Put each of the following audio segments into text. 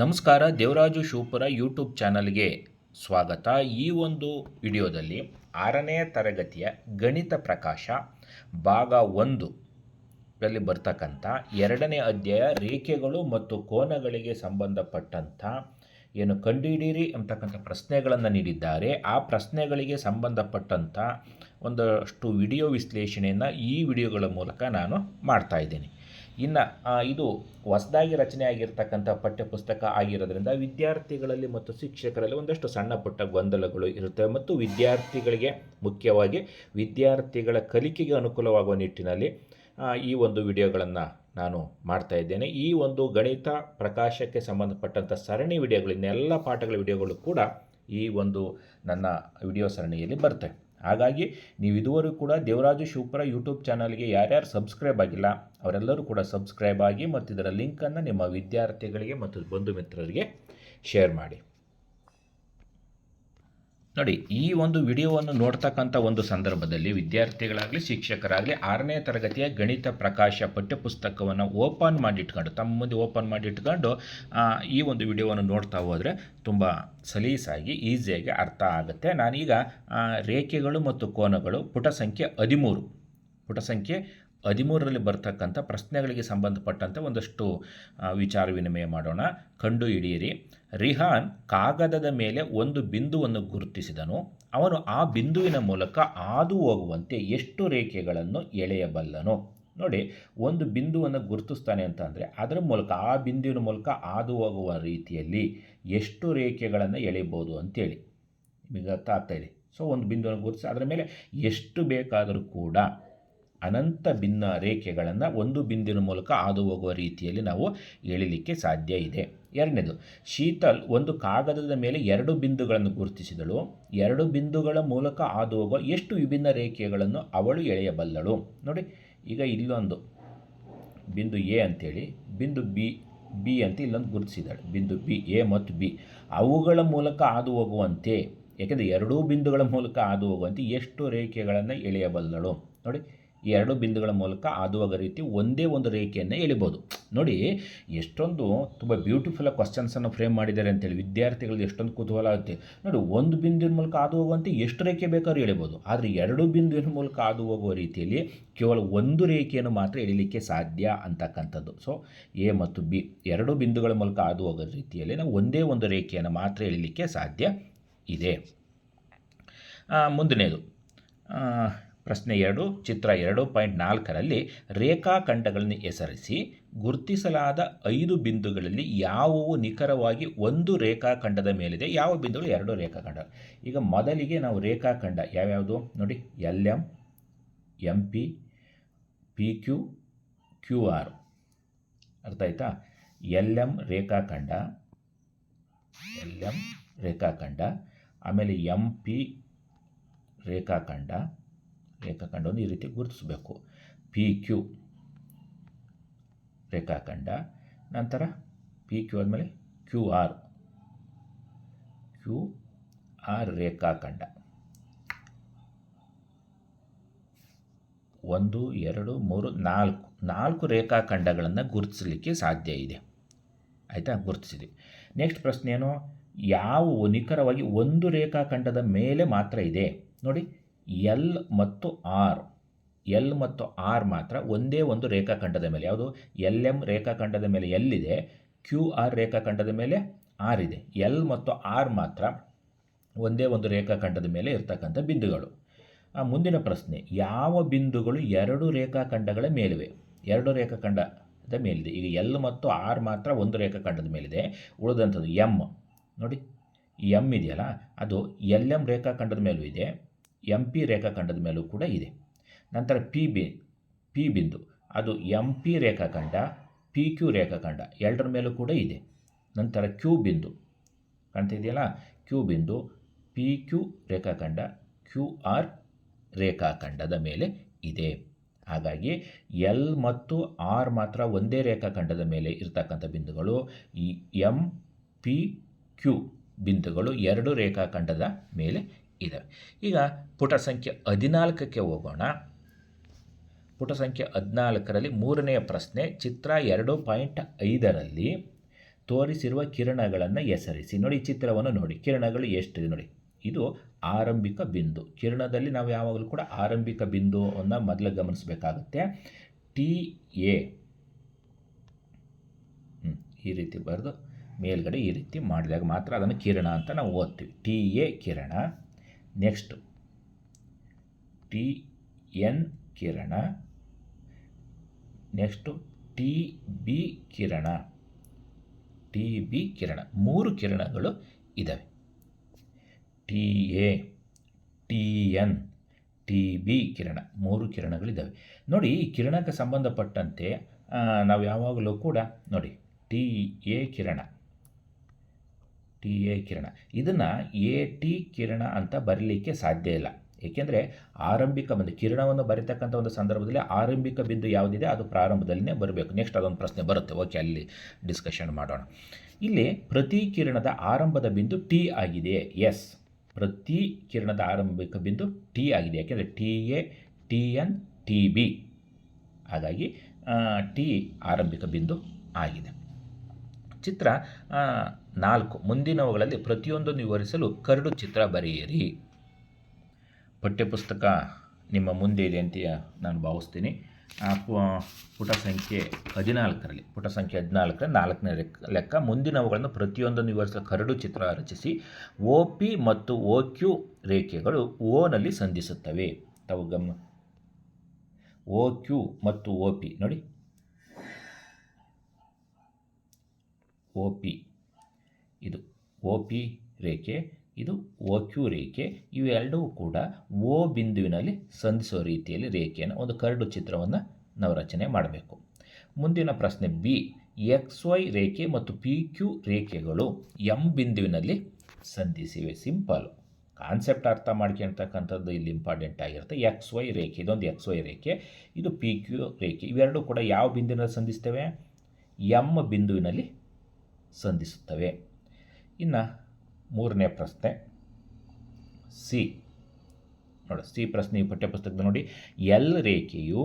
ನಮಸ್ಕಾರ, ದೇವರಾಜು ಶೂಪರ ಯೂಟ್ಯೂಬ್ ಚಾನಲ್ಗೆ ಸ್ವಾಗತ. ಈ ಒಂದು ವಿಡಿಯೋದಲ್ಲಿ ಆರನೇ ತರಗತಿಯ ಗಣಿತ ಪ್ರಕಾಶ ಭಾಗ ಒಂದು ರಲ್ಲಿ ಬರ್ತಕ್ಕಂಥ ಎರಡನೇ ಅಧ್ಯಾಯ ರೇಖೆಗಳು ಮತ್ತು ಕೋನಗಳಿಗೆ ಸಂಬಂಧಪಟ್ಟಂಥ ಏನು ಕಂಡುಹಿಡಿಯಿರಿ ಅಂತಕ್ಕಂಥ ಪ್ರಶ್ನೆಗಳನ್ನು ನೀಡಿದ್ದಾರೆ. ಆ ಪ್ರಶ್ನೆಗಳಿಗೆ ಸಂಬಂಧಪಟ್ಟಂಥ ಒಂದಷ್ಟು ವಿಡಿಯೋ ವಿಶ್ಲೇಷಣೆಯನ್ನು ಈ ವಿಡಿಯೋಗಳ ಮೂಲಕ ನಾನು ಮಾಡ್ತಾ ಇದ್ದೀನಿ. ಇನ್ನು ಇದು ಹೊಸದಾಗಿ ರಚನೆ ಆಗಿರ್ತಕ್ಕಂಥ ಪಠ್ಯಪುಸ್ತಕ ಆಗಿರೋದ್ರಿಂದ ವಿದ್ಯಾರ್ಥಿಗಳಲ್ಲಿ ಮತ್ತು ಶಿಕ್ಷಕರಲ್ಲಿ ಒಂದಷ್ಟು ಸಣ್ಣ ಪುಟ್ಟ ಗೊಂದಲಗಳು ಇರುತ್ತವೆ ಮತ್ತು ವಿದ್ಯಾರ್ಥಿಗಳಿಗೆ ಮುಖ್ಯವಾಗಿ ವಿದ್ಯಾರ್ಥಿಗಳ ಕಲಿಕೆಗೆ ಅನುಕೂಲವಾಗುವ ನಿಟ್ಟಿನಲ್ಲಿ ಈ ಒಂದು ವಿಡಿಯೋಗಳನ್ನು ನಾನು ಮಾಡ್ತಾ ಇದ್ದೇನೆ. ಈ ಒಂದು ಗಣಿತ ಪ್ರಕಾಶಕ್ಕೆ ಸಂಬಂಧಪಟ್ಟಂಥ ಸರಣಿ ವಿಡಿಯೋಗಳಿನ್ನೆಲ್ಲ ಪಾಠಗಳ ವಿಡಿಯೋಗಳು ಕೂಡ ಈ ಒಂದು ನನ್ನ ವಿಡಿಯೋ ಸರಣಿಯಲ್ಲಿ ಬರ್ತವೆ. ಹಾಗಾಗಿ ನೀವು ಇದುವರೆಗೂ ಕೂಡ ದೇವರಾಜು ಶಿವಪುರ ಯೂಟ್ಯೂಬ್ ಚಾನಲ್ಗೆ ಯಾರ್ಯಾರು ಸಬ್ಸ್ಕ್ರೈಬ್ ಆಗಿಲ್ಲ, ಅವರೆಲ್ಲರೂ ಕೂಡ ಸಬ್ಸ್ಕ್ರೈಬ್ ಆಗಿ ಮತ್ತು ಇದರ ಲಿಂಕನ್ನು ನಿಮ್ಮ ವಿದ್ಯಾರ್ಥಿಗಳಿಗೆ ಮತ್ತು ಬಂಧು ಮಿತ್ರರಿಗೆ ಶೇರ್ ಮಾಡಿ. ನೋಡಿ, ಈ ಒಂದು ವಿಡಿಯೋವನ್ನು ನೋಡ್ತಕ್ಕಂಥ ಒಂದು ಸಂದರ್ಭದಲ್ಲಿ ವಿದ್ಯಾರ್ಥಿಗಳಾಗಲಿ, ಶಿಕ್ಷಕರಾಗಲಿ ಆರನೇ ತರಗತಿಯ ಗಣಿತ ಪ್ರಕಾಶ ಪಠ್ಯಪುಸ್ತಕವನ್ನು ಓಪನ್ ಮಾಡಿಟ್ಕೊಂಡು, ತಮ್ಮ ಮುಂದೆ ಓಪನ್ ಮಾಡಿಟ್ಕೊಂಡು ಈ ಒಂದು ವಿಡಿಯೋವನ್ನು ನೋಡ್ತಾ ಹೋದರೆ ತುಂಬ ಸಲೀಸಾಗಿ, ಈಸಿಯಾಗಿ ಅರ್ಥ ಆಗುತ್ತೆ. ನಾನೀಗ ರೇಖೆಗಳು ಮತ್ತು ಕೋನಗಳು ಪುಟ ಸಂಖ್ಯೆ ಹದಿಮೂರು. ಪುಟ ಸಂಖ್ಯೆ ಹದಿಮೂರರಲ್ಲಿ ಬರ್ತಕ್ಕಂಥ ಪ್ರಶ್ನೆಗಳಿಗೆ ಸಂಬಂಧಪಟ್ಟಂತೆ ಒಂದಷ್ಟು ವಿಚಾರ ವಿನಿಮಯ ಮಾಡೋಣ. ಕಂಡು ಹಿಡಿಯಿರಿ. ರಿಹಾನ್ ಕಾಗದದ ಮೇಲೆ ಒಂದು ಬಿಂದುವನ್ನು ಗುರುತಿಸಿದನು. ಅವನು ಆ ಬಿಂದುವಿನ ಮೂಲಕ ಹಾದು ಹೋಗುವಂತೆ ಎಷ್ಟು ರೇಖೆಗಳನ್ನು ಎಳೆಯಬಲ್ಲನು? ನೋಡಿ, ಒಂದು ಬಿಂದುವನ್ನು ಗುರುತಿಸ್ತಾನೆ ಅಂತ ಅಂದರೆ ಅದರ ಮೂಲಕ, ಆ ಬಿಂದುವಿನ ಮೂಲಕ ಹಾದು ಹೋಗುವ ರೀತಿಯಲ್ಲಿ ಎಷ್ಟು ರೇಖೆಗಳನ್ನು ಎಳೆಯಬಹುದು ಅಂತೇಳಿ. ನಿಮಗೆ ಅರ್ಥ ಇದೆ. ಸೊ ಒಂದು ಬಿಂದುವನ್ನು ಗುರುತಿಸಿ, ಅದರ ಮೇಲೆ ಎಷ್ಟು ಬೇಕಾದರೂ ಕೂಡ ಅನಂತ ಭಿನ್ನ ರೇಖೆಗಳನ್ನು ಒಂದು ಬಿಂದಿನ ಮೂಲಕ ಹಾದು ಹೋಗುವ ರೀತಿಯಲ್ಲಿ ನಾವು ಎಳಿಲಿಕ್ಕೆ ಸಾಧ್ಯ ಇದೆ. ಎರಡನೇದು, ಶೀತಲ್ ಒಂದು ಕಾಗದದ ಮೇಲೆ ಎರಡು ಬಿಂದುಗಳನ್ನು ಗುರುತಿಸಿದಳು. ಎರಡು ಬಿಂದುಗಳ ಮೂಲಕ ಹಾದು ಹೋಗುವ ಎಷ್ಟು ವಿಭಿನ್ನ ರೇಖೆಗಳನ್ನು ಅವಳು ಎಳೆಯಬಲ್ಲಳು. ನೋಡಿ, ಈಗ ಇಲ್ಲೊಂದು. ಬಿಂದು ಎ ಅಂತೇಳಿ, ಬಿಂದು ಬಿ ಬಿ ಅಂತ ಇಲ್ಲೊಂದು ಗುರುತಿಸಿದ್ದಾಳೆ. ಬಿಂದು ಬಿ, ಎ ಮತ್ತು ಬಿ. ಅವುಗಳ ಮೂಲಕ ಹಾದು ಹೋಗುವಂತೆ ಯಾಕೆಂದರೆ ಎರಡೂ ಬಿಂದುಗಳ ಮೂಲಕ ಹಾದು ಹೋಗುವಂತೆ ಎಷ್ಟು ರೇಖೆಗಳನ್ನು ಎಳೆಯಬಲ್ಲಳು. ನೋಡಿ ಎರಡು ಬಿಂದುಗಳ ಮೂಲಕ ಹಾದು ಹೋಗೋ ರೀತಿ ಒಂದೇ ಒಂದು ರೇಖೆಯನ್ನು ಎಳಿಬೋದು. ನೋಡಿ, ಎಷ್ಟೊಂದು ತುಂಬ ಬ್ಯೂಟಿಫುಲ್ ಕ್ವಶನ್ಸನ್ನು ಫ್ರೇಮ್ ಮಾಡಿದ್ದಾರೆ ಅಂತೇಳಿ ವಿದ್ಯಾರ್ಥಿಗಳಿಗೆ ಎಷ್ಟೊಂದು ಕುತೂಹಲ ಆಗುತ್ತೆ. ನೋಡಿ, ಒಂದು ಬಿಂದುವಿನ ಮೂಲಕ ಆದು ಹೋಗುವಂತೆ ಎಷ್ಟು ರೇಖೆ ಬೇಕಾದ್ರೂ ಎಳಿಬೋದು. ಆದರೆ ಎರಡು ಬಿಂದುವಿನ ಮೂಲಕ ಆದು ಹೋಗುವ ರೀತಿಯಲ್ಲಿ ಕೇವಲ ಒಂದು ರೇಖೆಯನ್ನು ಮಾತ್ರ ಎಳಿಲಿಕ್ಕೆ ಸಾಧ್ಯ ಅಂತಕ್ಕಂಥದ್ದು. ಸೊ ಎ ಮತ್ತು ಬಿ ಎರಡು ಬಿಂದುಗಳ ಮೂಲಕ ಆದು ಹೋಗೋ ರೀತಿಯಲ್ಲಿ ನಾವು ಒಂದೇ ಒಂದು ರೇಖೆಯನ್ನು ಮಾತ್ರ ಎಳಿಲಿಕ್ಕೆ ಸಾಧ್ಯ ಇದೆ. ಮುಂದಿನದು. ಪ್ರಶ್ನೆ ಎರಡು, ಚಿತ್ರ ಎರಡು ಪಾಯಿಂಟ್ ನಾಲ್ಕರಲ್ಲಿ ರೇಖಾಖಂಡಗಳನ್ನು ಹೆಸರಿಸಿ ಗುರುತಿಸಲಾದ ಐದು ಬಿಂದುಗಳಲ್ಲಿ ಯಾವುವು ನಿಖರವಾಗಿ ಒಂದು ರೇಖಾಖಂಡದ ಮೇಲಿದೆ, ಯಾವ ಬಿಂದುಗಳು ಎರಡು ರೇಖಾಖಂಡ ಈಗ ಮೊದಲಿಗೆ ನಾವು ರೇಖಾಖಂಡ ಯಾವ್ಯಾವುದು ನೋಡಿ, L M M P P Q Q R. ಅರ್ಥ ಆಯ್ತಾ? ಎಲ್ ಎಂ ರೇಖಾಖಂಡ ಎಲ್ ಎಂ ರೇಖಾಖಂಡ ಆಮೇಲೆ ಎಂ ಪಿ ರೇಖಾಖಂಡ ರೇಖಾಖಂಡವನ್ನು ಈ ರೀತಿ ಗುರುತಿಸಬೇಕು. ಪಿ ಕ್ಯೂ ರೇಖಾಖಂಡ, ನಂತರ ಪಿ ಕ್ಯೂ ಆದಮೇಲೆ ಕ್ಯೂ ಆರ್ ಕ್ಯೂ ಆರ್ ರೇಖಾಖಂಡ. ಒಂದು, ಎರಡು, ಮೂರು, ನಾಲ್ಕು ನಾಲ್ಕು ರೇಖಾಖಂಡಗಳನ್ನು ಗುರುತಿಸಲಿಕ್ಕೆ ಸಾಧ್ಯ ಇದೆ. ಆಯಿತಾ? ಗುರುತಿಸಿದೆ ನೆಕ್ಸ್ಟ್ ಪ್ರಶ್ನೆ ಏನು? ಯಾವ ನಿಖರವಾಗಿ ಒಂದು ರೇಖಾಖಂಡದ ಮೇಲೆ ಮಾತ್ರ ಇದೆ? ನೋಡಿ ಎಲ್ ಮತ್ತು ಆರ್. ಎಲ್ ಮತ್ತು ಆರ್ ಮಾತ್ರ ಒಂದೇ ಒಂದು ರೇಖಾಖಂಡದ ಮೇಲೆ. ಯಾವುದು? ಎಲ್ ಎಂ ರೇಖಾಖಂಡದ ಮೇಲೆ ಎಲ್ಲಿದೆ? ಕ್ಯೂ ಆರ್ ರೇಖಾಖಂಡದ ಮೇಲೆ ಆರ್ ಇದೆ. ಎಲ್ ಮತ್ತು ಆರ್ ಮಾತ್ರ ಒಂದೇ ಒಂದು ರೇಖಾಖಂಡದ ಮೇಲೆ ಇರ್ತಕ್ಕಂಥ ಬಿಂದುಗಳು. ಮುಂದಿನ ಪ್ರಶ್ನೆ, ಯಾವ ಬಿಂದುಗಳು ಎರಡು ರೇಖಾಖಂಡಗಳ ಮೇಲಿವೆ? ಎರಡು ರೇಖಾಖಂಡದ ಮೇಲಿದೆ. ಈಗ ಎಲ್ ಮತ್ತು ಆರ್ ಮಾತ್ರ ಒಂದು ರೇಖಾಖಂಡದ ಮೇಲಿದೆ. ಉಳಿದಂಥದ್ದು ಎಂ. ನೋಡಿ, ಎಂ ಇದೆಯಲ್ಲ? ಅದು ಎಲ್ ಎಂ ರೇಖಾಖಂಡದ ಮೇಲೂ ಇದೆ. ಎಂ ಪಿ ರೇಖಾಖಂಡದ ಮೇಲೂ ಕೂಡ ಇದೆ. ನಂತರ ಪಿ ಬಿ, ಪಿ ಬಿಂದು, ಅದು ಎಂ ಪಿ ರೇಖಾಖಂಡ ಪಿ ಕ್ಯೂ ರೇಖಾಖಂಡ ಎರಡರ ಮೇಲೂ ಕೂಡ ಇದೆ. ನಂತರ ಕ್ಯೂ ಬಿಂದು, ಕಾಣ್ತಿದೆಯಲ್ಲ? ಕ್ಯೂ ಬಿಂದು, ಪಿ ಕ್ಯೂ ರೇಖಾಖಂಡ ಕ್ಯೂ ಆರ್ ರೇಖಾಖಂಡದ ಮೇಲೆ ಇದೆ. ಹಾಗಾಗಿ ಎಲ್ ಮತ್ತು ಆರ್ ಮಾತ್ರ ಒಂದೇ ರೇಖಾಖಂಡದ ಮೇಲೆ ಇರ್ತಕ್ಕಂಥ ಬಿಂದುಗಳು. ಈ ಎಂ, ಪಿ, ಕ್ಯೂ ಬಿಂದುಗಳು ಎರಡು ರೇಖಾಖಂಡದ ಮೇಲೆ ಇದ್ದಾವೆ ಈಗ ಪುಟ ಸಂಖ್ಯೆ ಹದಿನಾಲ್ಕಕ್ಕೆ ಹೋಗೋಣ. ಪುಟ ಸಂಖ್ಯೆ ಹದಿನಾಲ್ಕರಲ್ಲಿ ಮೂರನೆಯ ಪ್ರಶ್ನೆ, ಚಿತ್ರ ಎರಡು ಪಾಯಿಂಟ್ ಐದರಲ್ಲಿ ತೋರಿಸಿರುವ ಕಿರಣಗಳನ್ನು ಹೆಸರಿಸಿ. ನೋಡಿ ಚಿತ್ರವನ್ನು ನೋಡಿ. ಕಿರಣಗಳು ಎಷ್ಟಿದೆ ನೋಡಿ, ಇದು ಆರಂಭಿಕ ಬಿಂದು. ಕಿರಣದಲ್ಲಿ ನಾವು ಯಾವಾಗಲೂ ಕೂಡ ಆರಂಭಿಕ ಬಿಂದುವನ್ನು ಮೊದಲು ಗಮನಿಸಬೇಕಾಗುತ್ತೆ. T, A. ಈ ರೀತಿ ಬರೆದು ಮೇಲ್ಗಡೆ ಈ ರೀತಿ ಮಾಡಿದಾಗ ಮಾತ್ರ ಅದನ್ನು ಕಿರಣ ಅಂತ ನಾವು ಓದ್ತೀವಿ. ಟಿ, ಎ, ಕಿರಣ. ನೆಕ್ಸ್ಟು. ಟಿ ಎನ್ ಕಿರಣ. ನೆಕ್ಸ್ಟು ಟಿ ಬಿ ಕಿರಣ. ಟಿ ಬಿ ಕಿರಣ. ಮೂರು ಕಿರಣಗಳು ಇದ್ದಾವೆ T A, T N, T B ಕಿರಣ. ಮೂರು ಕಿರಣಗಳಿದ್ದಾವೆ ನೋಡಿ, ಈ ಕಿರಣಕ್ಕೆ ಸಂಬಂಧಪಟ್ಟಂತೆ ನಾವು ಯಾವಾಗಲೂ ಕೂಡ ನೋಡಿ, ಟಿ ಎ ಕಿರಣ. ಟಿ ಎ ಕಿರಣ. ಇದನ್ನು ಎ ಟಿ ಕಿರಣ ಅಂತ ಬರಲಿಕ್ಕೆ ಸಾಧ್ಯ ಇಲ್ಲ. ಏಕೆಂದರೆ ಆರಂಭಿಕ ಬಿಂದು, ಕಿರಣವನ್ನು ಬರೀತಕ್ಕಂಥ ಒಂದು ಸಂದರ್ಭದಲ್ಲಿ ಆರಂಭಿಕ ಬಿಂದು ಯಾವುದಿದೆ ಅದು ಪ್ರಾರಂಭದಲ್ಲಿನೇ ಬರಬೇಕು. ನೆಕ್ಸ್ಟ್ ಅದೊಂದು ಪ್ರಶ್ನೆ ಬರುತ್ತೆ. ಓಕೆ ಅಲ್ಲಿ ಡಿಸ್ಕಷನ್ ಮಾಡೋಣ. ಇಲ್ಲಿ ಪ್ರತಿ ಕಿರಣದ ಆರಂಭದ ಬಿಂದು ಟಿ ಆಗಿದೆ. ಎಸ್ ಪ್ರತಿ ಕಿರಣದ ಆರಂಭಿಕ ಬಿಂದು ಟಿ ಆಗಿದೆ. ಯಾಕೆಂದರೆ T A, T N, T B. ಹಾಗಾಗಿ ಟಿ ಆರಂಭಿಕ ಬಿಂದು ಆಗಿದೆ. ಚಿತ್ರ ನಾಲ್ಕು. ಮುಂದಿನವುಗಳಲ್ಲಿ ಪ್ರತಿಯೊಂದನ್ನು ವಿವರಿಸಲು ಕರಡು ಚಿತ್ರ ಬರೆಯಿರಿ. ಪಠ್ಯಪುಸ್ತಕ ನಿಮ್ಮ ಮುಂದೆ ಇದೆ ಅಂತ ನಾನು ಭಾವಿಸ್ತೀನಿ. ಪುಟ ಸಂಖ್ಯೆ ಹದಿನಾಲ್ಕರಲ್ಲಿ, ಪುಟ ಸಂಖ್ಯೆ ಹದಿನಾಲ್ಕರ ನಾಲ್ಕನೇ ಲೆಕ್ಕ. ಮುಂದಿನವುಗಳನ್ನು ಪ್ರತಿಯೊಂದನ್ನು ವಿವರಿಸಲು ಕರಡು ಚಿತ್ರ ರಚಿಸಿ ಓ ಪಿ ಮತ್ತು ಓ ಕ್ಯೂ ರೇಖೆಗಳು ಓನಲ್ಲಿ ಸಂಧಿಸುತ್ತವೆ. ತಾವು ಗಮ ಓ ಕ್ಯೂ ಮತ್ತು ಓ ಪಿ ನೋಡಿ. ಓ ಪಿ ಇದು ಒ ಪಿ ರೇಖೆ, ಇದು ಒ ಕ್ಯೂ ರೇಖೆ ಇವೆರಡೂ ಕೂಡ ಓ ಬಿಂದುವಿನಲ್ಲಿ ಸಂಧಿಸುವ ರೀತಿಯಲ್ಲಿ ರೇಖೆಯನ್ನು ಒಂದು ಕರಡು ಚಿತ್ರವನ್ನು ನಾವು ರಚನೆ ಮಾಡಬೇಕು. ಮುಂದಿನ ಪ್ರಶ್ನೆ ಬಿ ಎಕ್ಸ್ ವೈ ರೇಖೆ ಮತ್ತು ಪಿ ಕ್ಯೂ ರೇಖೆಗಳು ಎಂ ಬಿಂದುವಿನಲ್ಲಿ ಸಂಧಿಸಿವೆ. ಸಿಂಪಲ್ ಕಾನ್ಸೆಪ್ಟ್ ಅರ್ಥ ಮಾಡ್ಕೊಳ್ತಕ್ಕಂಥದ್ದು ಇಲ್ಲಿ ಇಂಪಾರ್ಟೆಂಟ್ ಆಗಿರುತ್ತೆ. ಎಕ್ಸ್ ವೈ ರೇಖೆ, ಇದೊಂದು ಎಕ್ಸ್ ವೈ ರೇಖೆ, ಇದು ಪಿ ಕ್ಯೂ ರೇಖೆ. ಇವೆರಡೂ ಕೂಡ ಯಾವ ಬಿಂದುವಿನಲ್ಲಿ ಸಂಧಿಸ್ತವೆ? ಎಂ ಬಿಂದುವಿನಲ್ಲಿ ಸಂಧಿಸುತ್ತವೆ. ಇನ್ನು ಮೂರನೇ ಪ್ರಶ್ನೆ. ಸಿ. ನೋಡಿ, ಸಿ ಪ್ರಶ್ನೆ ಈ ಪಠ್ಯಪುಸ್ತಕದ ನೋಡಿ. ಎಲ್ ರೇಖೆಯು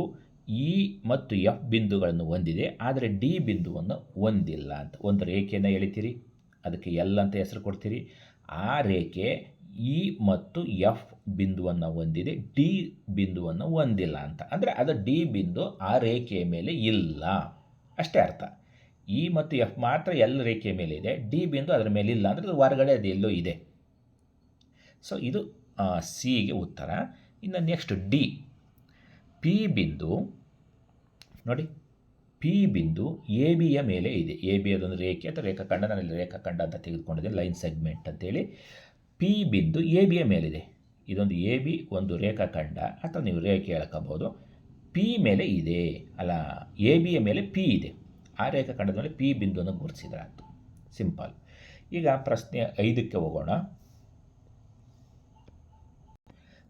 ಇ ಮತ್ತು ಎಫ್ ಬಿಂದುಗಳನ್ನು ಹೊಂದಿದೆ, ಆದರೆ ಡಿ ಬಿಂದುವನ್ನು ಹೊಂದಿಲ್ಲ ಅಂತ. ಒಂದು ರೇಖೆಯನ್ನು ಎಳಿತೀರಿ, ಅದಕ್ಕೆ ಎಲ್ ಅಂತ ಹೆಸರು ಕೊಡ್ತೀರಿ. ಆ ರೇಖೆ ಇ ಮತ್ತು ಎಫ್ ಬಿಂದುವನ್ನು ಹೊಂದಿದೆ, ಡಿ ಬಿಂದುವನ್ನು ಹೊಂದಿಲ್ಲ ಅಂತ. ಅಂದರೆ ಅದು ಡಿ ಬಿಂದು ಆ ರೇಖೆಯ ಮೇಲೆ ಇಲ್ಲ. ಅಷ್ಟೇ ಅರ್ಥ. ಇ ಮತ್ತು ಎಫ್ ಮಾತ್ರ ಎಲ್ ರೇಖೆಯ ಮೇಲೆ ಇದೆ, ಡಿ ಬಿಂದು ಅದರ ಮೇಲೆ ಇಲ್ಲ ಅಂದರೆ ಅದು ಹೊರಗಡೆ ಅದು ಎಲ್ಲೋ ಇದೆ. ಸೊ ಇದು ಸಿಗೆ ಉತ್ತರ. ಇನ್ನು ನೆಕ್ಸ್ಟ್ ಡಿ ಪಿ ಬಿಂದು, ನೋಡಿ ಪಿ ಬಿಂದು ಎ ಬಿಯ ಮೇಲೆ ಇದೆ. ಎ ಬಿ ಅದೊಂದು ರೇಖೆ ಅಥವಾ ರೇಖಾಖಂಡ ನಾನು ರೇಖಾಖಂಡ ಅಂತ ತೆಗೆದುಕೊಂಡಿದ್ದೆ ಲೈನ್ ಸೆಗ್ಮೆಂಟ್ ಅಂತೇಳಿ. ಪಿ ಬಿಂದು ಎ ಬಿಯ ಮೇಲಿದೆ. ಇದೊಂದು ಎ ಬಿ ಒಂದು ರೇಖಾಖಂಡ ಅಥವಾ ನೀವು ರೇಖೆ ಹೇಳ್ಕೋಬೋದು ಪಿ ಮೇಲೆ ಇದೆ. ಅಲ್ಲ ಎ ಬಿಯ ಮೇಲೆ ಪಿ ಇದೆ. ಆ ಮೇಲೆ ಪಿ ಬಿಂದುವನ್ನು ಗುರುತಿಸಿದ್ರೆ ಆಯಿತು ಸಿಂಪಲ್ ಈಗ ಪ್ರಶ್ನೆ ಐದಕ್ಕೆ ಹೋಗೋಣ.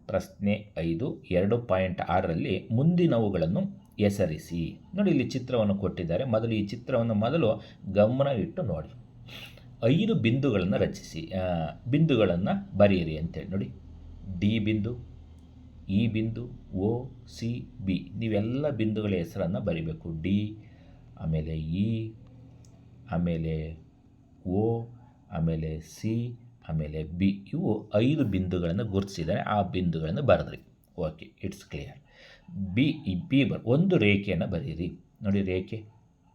ಪ್ರಶ್ನೆ ಐದು, ಎರಡು ಪಾಯಿಂಟ್ ಆರರಲ್ಲಿ ಮುಂದಿನವುಗಳನ್ನು ಹೆಸರಿಸಿ. ನೋಡಿ, ಇಲ್ಲಿ ಚಿತ್ರವನ್ನು ಕೊಟ್ಟಿದ್ದಾರೆ. ಮೊದಲು ಈ ಚಿತ್ರವನ್ನು ಮೊದಲು ಗಮನ ಇಟ್ಟು ನೋಡಿ. ಐದು ಬಿಂದುಗಳನ್ನು ರಚಿಸಿ. ಬಿಂದುಗಳನ್ನು ಬರೆಯಿರಿ ಅಂತೇಳಿ. ನೋಡಿ, ಡಿ ಬಿಂದು, ಇ ಬಿಂದು, ಓ, ಸಿ, ಬಿ. ನೀವೆಲ್ಲ ಬಿಂದುಗಳ ಹೆಸರನ್ನು ಬರಿಬೇಕು. ಡಿ ಆಮೇಲೆ ಇ ಆಮೇಲೆ ಓ, ಆಮೇಲೆ ಸಿ, ಆಮೇಲೆ ಬಿ, ಇವು ಐದು ಬಿಂದುಗಳನ್ನು ಗುರುತಿಸಿದ್ದಾರೆ. ಆ ಬಿಂದುಗಳನ್ನು ಬರೆದ್ರಿ. Okay, it's clear. ಬಿ, ಈ ಬಿ ಬರ್ ಒಂದು ರೇಖೆಯನ್ನು ಬರೀರಿ ನೋಡಿ ರೇಖೆ.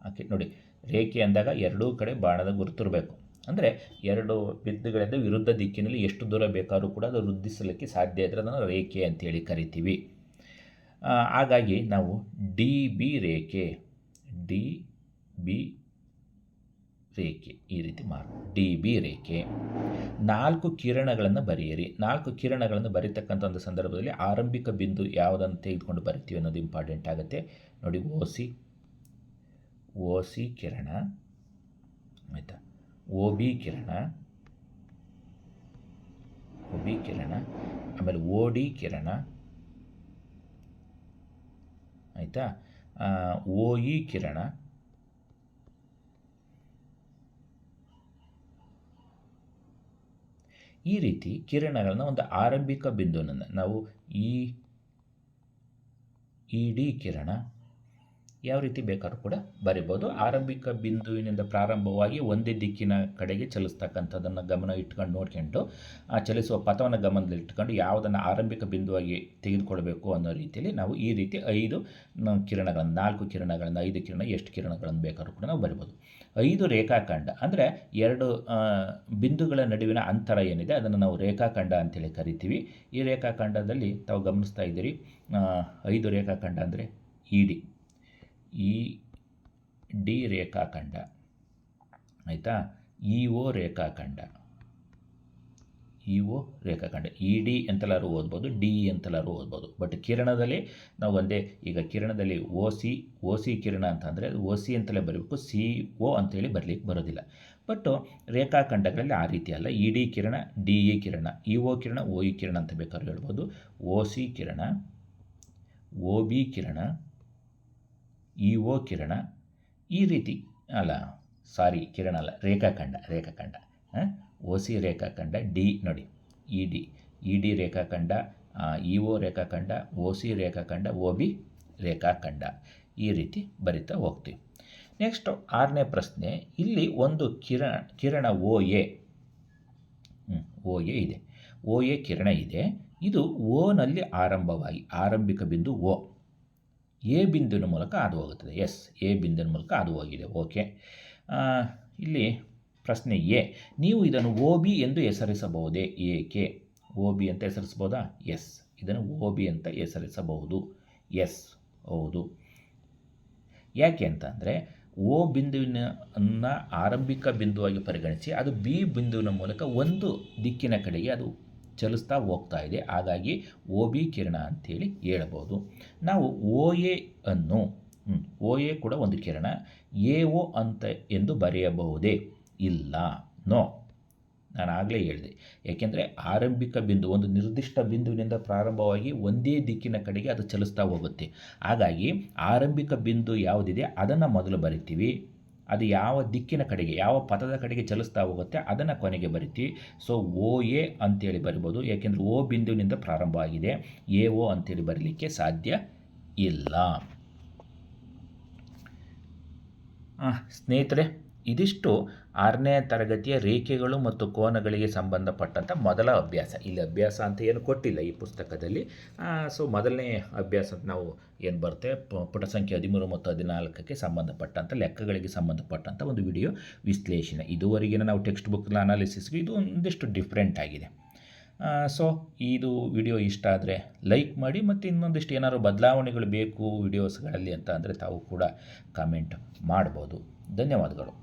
ಓಕೆ, ನೋಡಿ ರೇಖೆ ಅಂದಾಗ ಎರಡೂ ಕಡೆ ಬಾಣದ ಗುರುತಿರಬೇಕು ಅಂದರೆ ಎರಡು ಬಿಂದುಗಳಿಂದ ವಿರುದ್ಧ ದಿಕ್ಕಿನಲ್ಲಿ ಎಷ್ಟು ದೂರ ಬೇಕಾದರೂ ಕೂಡ ಅದು ವೃದ್ಧಿಸಲಿಕ್ಕೆ ಸಾಧ್ಯ ಇದ್ದರೆ ಅದನ್ನು ರೇಖೆ ಅಂತೇಳಿ ಕರಿತೀವಿ. ಹಾಗಾಗಿ ನಾವು ಡಿ ಬಿ ರೇಖೆ ಡಿ, ಬಿ ರೇಖೆ, ಈ ರೀತಿ ಮಾರ್ಕ್. ಡಿ, ಬಿ ರೇಖೆ. ನಾಲ್ಕು ಕಿರಣಗಳನ್ನು ಬರೆಯಿರಿ. ನಾಲ್ಕು ಕಿರಣಗಳನ್ನು ಬರೀತಕ್ಕಂಥ ಒಂದು ಸಂದರ್ಭದಲ್ಲಿ ಆರಂಭಿಕ ಬಿಂದು ಯಾವುದನ್ನು ತೆಗೆದುಕೊಂಡು ಬರಿತೀವಿ ಅನ್ನೋದು ಇಂಪಾರ್ಟೆಂಟ್ ಆಗುತ್ತೆ. ನೋಡಿ, ಓ, ಸಿ. ಓ, ಸಿ ಕಿರಣ. ಆಯಿತಾ? ಓ, ಬಿ ಕಿರಣ. ಓ, ಬಿ ಕಿರಣ. ಆಮೇಲೆ ಓ, ಡಿ ಕಿರಣ. ಆಯಿತಾ? ಓ ಇ ಕಿರಣ. ಈ ರೀತಿ ಕಿರಣಗಳನ್ನ ಒಂದು ಆರಂಭಿಕ ಬಿಂದುವನ್ನು ನಾವು ಇ ಇ ಡಿ ಕಿರಣ ಯಾವ ರೀತಿ ಬೇಕಾದ್ರೂ ಕೂಡ ಬರಿಬೋದು. ಆರಂಭಿಕ ಬಿಂದುವಿನಿಂದ ಪ್ರಾರಂಭವಾಗಿ ಒಂದೇ ದಿಕ್ಕಿನ ಕಡೆಗೆ ಚಲಿಸ್ತಕ್ಕಂಥದ್ದನ್ನು ಗಮನ ಇಟ್ಕೊಂಡು ನೋಡ್ಕೊಂಡು, ಆ ಚಲಿಸುವ ಪಥವನ್ನು ಗಮನದಲ್ಲಿ ಇಟ್ಕೊಂಡು ಯಾವುದನ್ನು ಆರಂಭಿಕ ಬಿಂದುವಾಗಿ ತೆಗೆದುಕೊಳ್ಬೇಕು ಅನ್ನೋ ರೀತಿಯಲ್ಲಿ ನಾವು ಈ ರೀತಿ ಐದು ಕಿರಣಗಳನ್ನು, ನಾಲ್ಕು ಕಿರಣಗಳನ್ನು, ಐದು ಕಿರಣ, ಎಷ್ಟು ಕಿರಣಗಳನ್ನು ಬೇಕಾದ್ರೂ ಕೂಡ ನಾವು ಬರಿಬೋದು. ಐದು ರೇಖಾಖಂಡ ಅಂದರೆ ಎರಡು ಬಿಂದುಗಳ ನಡುವಿನ ಅಂತರ ಏನಿದೆ ಅದನ್ನು ನಾವು ರೇಖಾಖಂಡ ಅಂತೇಳಿ ಕರಿತೀವಿ. ಈ ರೇಖಾಖಂಡದಲ್ಲಿ ತಾವು ಗಮನಿಸ್ತಾ ಇದ್ದೀರಿ ಐದು ರೇಖಾಖಂಡ ಅಂದರೆ ಇ ಡಿ ಇ ಡಿ ರೇಖಾಖಂಡ, ಆಯಿತಾ? ಇ ಒ ರೇಖಾಖಂಡ. ಇ ಒ ರೇಖಾಖಂಡ. ಇ ಡಿ ಎಂತೆಲ್ಲಾರು ಓದ್ಬೋದು, ಡಿ ಇ ಎಂತೆಲ್ಲಾರು ಓದ್ಬೋದು. ಬಟ್ ಕಿರಣದಲ್ಲಿ ನಾವು ಒಂದೇ, ಈಗ ಕಿರಣದಲ್ಲಿ ಓ ಸಿ ಓ ಸಿ ಕಿರಣ ಅಂತಂದರೆ ಓ ಸಿ ಅಂತಲೇ ಬರಬೇಕು ಸಿ ಒ ಅಂತೇಳಿ ಬರಲಿಕ್ಕೆ ಬರೋದಿಲ್ಲ. ಬಟ್ಟು ರೇಖಾಖಂಡಗಳಲ್ಲಿ ಆ ರೀತಿ ಅಲ್ಲ. ಇ ಡಿ ಕಿರಣ, ಡಿ ಇ ಕಿರಣ ಇ ಒ ಕಿರಣ, ಓ ಇ ಕಿರಣ ಅಂತ ಬೇಕಾದ್ರೂ ಹೇಳ್ಬೋದು. ಓ ಸಿ ಕಿರಣ, ಓ ಬಿ ಕಿರಣ ಇ ಒ ಕಿರಣ. ಈ ರೀತಿ, ಅಲ್ಲ, ಸಾರಿ, ಕಿರಣ ಅಲ್ಲ, ರೇಖಾಖಂಡ ರೇಖಾಖಂಡ ಒ ಸಿ ರೇಖಾಖಂಡ, ಡಿ ನೋಡಿ ಇ ಡಿ ಇ ಡಿ ರೇಖಾಖಂಡ ಇ ಒ ರೇಖಾಖಂಡ ಒ ಸಿ ರೇಖಾಖಂಡ ಒ ಬಿ ರೇಖಾಖಂಡ, ಈ ರೀತಿ ಬರಿತಾ ಹೋಗ್ತೀವಿ. ನೆಕ್ಸ್ಟು ಆರನೇ ಪ್ರಶ್ನೆ, ಇಲ್ಲಿ ಒಂದು ಕಿರಣ ಕಿರಣ ಓ ಎ ಓ ಎ ಇದೆ. ಓ ಎ ಕಿರಣ ಇದೆ. ಇದು ಓನಲ್ಲಿ ಆರಂಭವಾಗಿ, ಆರಂಭಿಕ ಬಿಂದು ಓ ಎ ಬಿಂದುವಿನ ಮೂಲಕ ಹಾದು ಹೋಗುತ್ತದೆ ಎಸ್ ಎ ಬಿಂದುವಿನ ಮೂಲಕ ಹಾದು ಹೋಗಿದೆ ಓಕೆ ಇಲ್ಲಿ ಪ್ರಶ್ನೆ ಎ. ನೀವು ಇದನ್ನು ಓ ಬಿ ಎಂದು ಹೆಸರಿಸಬಹುದೇ? ಏಕೆ? ಓ ಬಿ ಅಂತ ಹೆಸರಿಸ್ಬೋದಾ ಎಸ್ ಇದನ್ನು ಓ ಬಿ ಅಂತ ಹೆಸರಿಸಬಹುದು. ಎಸ್ ಹೌದು. ಯಾಕೆ ಅಂತಂದರೆ ಓ ಬಿಂದುವಿನ ಆರಂಭಿಕ ಬಿಂದುವಾಗಿ ಪರಿಗಣಿಸಿ ಅದು ಬಿ ಬಿಂದುವಿನ ಮೂಲಕ ಒಂದು ದಿಕ್ಕಿನ ಕಡೆಗೆ ಅದು ಚಲಿಸ್ತಾ ಹೋಗ್ತಾ ಇದೆ. ಹಾಗಾಗಿ ಓ ಬಿ ಕಿರಣ ಅಂಥೇಳಿ ಹೇಳಬಹುದು ನಾವು ಓ ಎ ಅನ್ನು ಓ ಎ ಕೂಡ ಒಂದು ಕಿರಣ, ಎ ಓ ಅಂತ ಎಂದು ಬರೆಯಬಹುದೇ? ಇಲ್ಲ. ನೋ. ನಾನು ಆಗಲೇ ಹೇಳಿದೆ. ಏಕೆಂದರೆ ಆರಂಭಿಕ ಬಿಂದು, ಒಂದು ನಿರ್ದಿಷ್ಟ ಬಿಂದುವಿನಿಂದ ಪ್ರಾರಂಭವಾಗಿ ಒಂದೇ ದಿಕ್ಕಿನ ಕಡೆಗೆ ಅದು ಚಲಿಸ್ತಾ ಹೋಗುತ್ತೆ. ಹಾಗಾಗಿ ಆರಂಭಿಕ ಬಿಂದು ಯಾವುದಿದೆ? ಅದನ್ನು ಮೊದಲು ಬರಿತೀವಿ. ಅದು ಯಾವ ದಿಕ್ಕಿನ ಕಡೆಗೆ, ಯಾವ ಪಥದ ಕಡೆಗೆ ಚಲಿಸ್ತಾ ಹೋಗುತ್ತೆ ಅದನ್ನು ಕೊನೆಗೆ ಬರಿತೀವಿ. ಸೊ ಓ ಎ ಅಂತೇಳಿ ಬರಿಬೋದು. ಯಾಕೆಂದರೆ ಓ ಬಿಂದುವಿನಿಂದ ಪ್ರಾರಂಭ ಆಗಿದೆ. ಎ ಓ ಅಂತೇಳಿ ಬರಲಿಕ್ಕೆ ಸಾಧ್ಯ ಇಲ್ಲ. ಸ್ನೇಹಿತರೆ ಇದಿಷ್ಟು ಆರನೇ ತರಗತಿಯ ರೇಖೆಗಳು ಮತ್ತು ಕೋನಗಳಿಗೆ ಸಂಬಂಧಪಟ್ಟಂಥ ಮೊದಲ ಅಭ್ಯಾಸ. ಇಲ್ಲಿ ಅಭ್ಯಾಸ ಅಂತ ಏನು ಕೊಟ್ಟಿಲ್ಲ ಈ ಪುಸ್ತಕದಲ್ಲಿ. ಸೊ ಮೊದಲನೇ ಅಭ್ಯಾಸ ನಾವು ಏನು ಬರುತ್ತೆ? ಪುಟ ಸಂಖ್ಯೆ ಹದಿಮೂರು ಮತ್ತು ಹದಿನಾಲ್ಕಕ್ಕೆ ಸಂಬಂಧಪಟ್ಟಂಥ ಲೆಕ್ಕಗಳಿಗೆ ಸಂಬಂಧಪಟ್ಟಂಥ ಒಂದು ವಿಡಿಯೋ ವಿಶ್ಲೇಷಣೆ. ಇದುವರೆಗಿನ ನಾವು ಟೆಕ್ಸ್ಟ್ ಬುಕ್ನ ಅನಾಲಿಸಿಸ್ಗೆ ಇದು ಒಂದಿಷ್ಟು ಡಿಫ್ರೆಂಟ್ ಆಗಿದೆ. ಸೊ ಇದು ವಿಡಿಯೋ ಇಷ್ಟ ಆದರೆ ಲೈಕ್ ಮಾಡಿ ಮತ್ತು ಇನ್ನೊಂದಿಷ್ಟು ಏನಾದರೂ ಬದಲಾವಣೆಗಳು ಬೇಕು ವಿಡಿಯೋಸ್ಗಳಲ್ಲಿ ಅಂತ ಅಂದರೆ ತಾವು ಕೂಡ ಕಮೆಂಟ್ ಮಾಡ್ಬೋದು. ಧನ್ಯವಾದಗಳು.